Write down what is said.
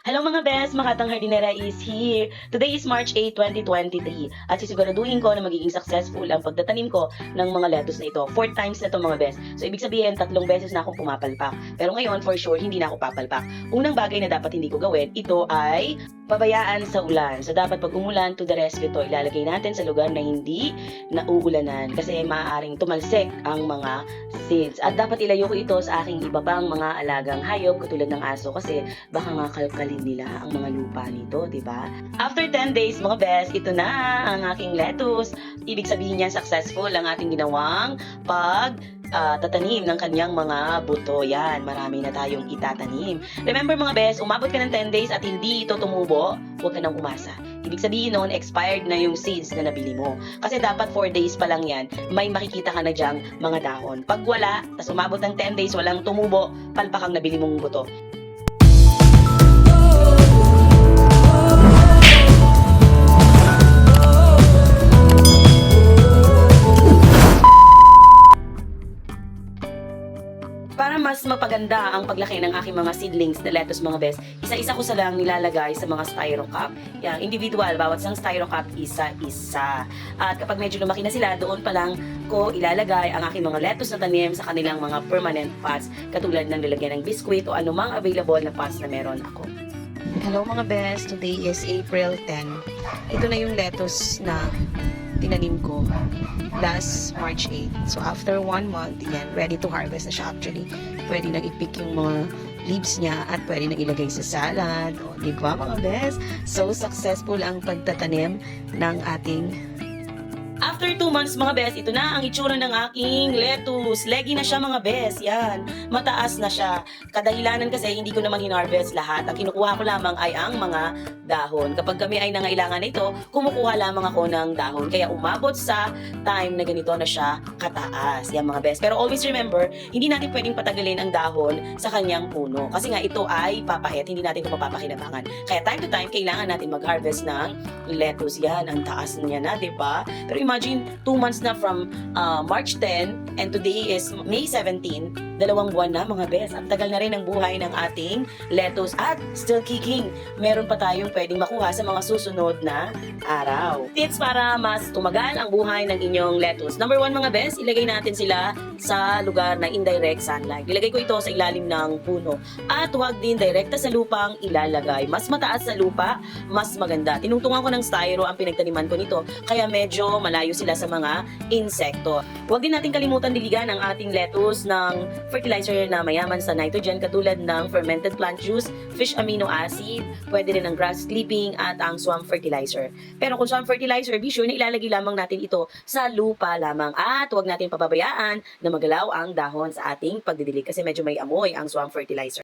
Hello mga best, Makatang Hardinera is here. Today is March 8, 2023 at sisiguraduhin ko na magiging successful ang pagtatanim ko ng mga lettuce na ito. Four times na to mga best. So ibig sabihin, tatlong beses na akong pumapalpak. Pero ngayon, for sure, hindi na ako papalpak. Unang bagay na dapat hindi ko gawin, ito ay pabayaan sa ulan. So dapat pag umulan, to the rescue to, ilalagay natin sa lugar na hindi nauulanan kasi maaaring tumalsik ang mga seeds. At dapat ilayo ko ito sa aking iba pang mga alagang hayop katulad ng aso kasi baka nga kalkalin nila ang mga lupa nito, di ba? After 10 days, mga best, ito na ang aking lettuce. Ibig sabihin niyan successful ang ating ginawang pag ah, tatanim ng kanyang mga buto. Yan, marami na tayong itatanim. Remember mga best, umabot ka ng 10 days at hindi ito tumubo, huwag ka nang umasa. Ibig sabihin noon, expired na yung seeds na nabili mo. Kasi dapat 4 days pa lang yan, may makikita ka na dyang mga dahon. Pag wala, tas umabot ng 10 days, walang tumubo, palpak ang nabili mong buto. Mas mapaganda ang paglaki ng aking mga seedlings na lettuce mga best, isa-isa ko sa lang nilalagay sa mga styro cup. Yan, individual, bawat isang styro cup, isa-isa. At kapag medyo lumaki na sila, doon pa lang ko ilalagay ang aking mga lettuce na tanim sa kanilang mga permanent pots, katulad ng lalagyan ng biscuit o anumang available na pots na meron ako. Hello mga best, today is April 10. Ito na yung lettuce na tinanim ko last March 8. So after one month, yan, ready to harvest na siya actually. Pwede nang i-pick yung mga leaves niya at pwede nang ilagay sa salad. O, di ba mga best? So successful ang pagtatanim ng ating After 2 months mga best, ito na ang itsura ng aking lettuce. Leggy na siya mga best. Yan. Mataas na siya. Kadahilanan kasi hindi ko naman hinarvest lahat. Ang kinukuha ko lamang ay ang mga dahon. Kapag kami ay nangailangan nito, kumukuha lamang ako ng dahon. Kaya umabot sa time na ganito na siya kataas. Yan mga best. Pero always remember, hindi natin pwedeng patagalin ang dahon sa kanyang puno. Kasi nga ito ay papahit. Hindi natin ito mapapakinabangan. Kaya time to time, kailangan natin mag-harvest ng lettuce. Yan, ang taas niya na, di ba? Pero imagine, 2 months na from uh, March 10 and today is May 17, dalawang buwan na mga best. Ang tagal na rin ng buhay ng ating lettuce at still kicking. Meron pa tayong pwedeng makuha sa mga susunod na araw. Tips para mas tumagal ang buhay ng inyong lettuce. Number one mga best, ilagay natin sila sa lugar na indirect sunlight. Ilagay ko ito sa ilalim ng puno. At huwag din direkta sa lupang ilalagay. Mas mataas sa lupa, mas maganda. Tinungtungan ko ng styro ang pinagtaniman ko nito, kaya medyo malayo sila sa mga insekto. Huwag din natin kalimutan diligan ang ating lettuce ng fertilizer na mayaman sa nitrogen katulad ng fermented plant juice, fish amino acid, pwede rin ang grass clipping at ang swamp fertilizer. Pero kung swamp fertilizer, be sure na ilalagay lamang natin ito sa lupa lamang at huwag natin pababayaan na magalaw ang dahon sa ating pagdidilig kasi medyo may amoy ang swamp fertilizer.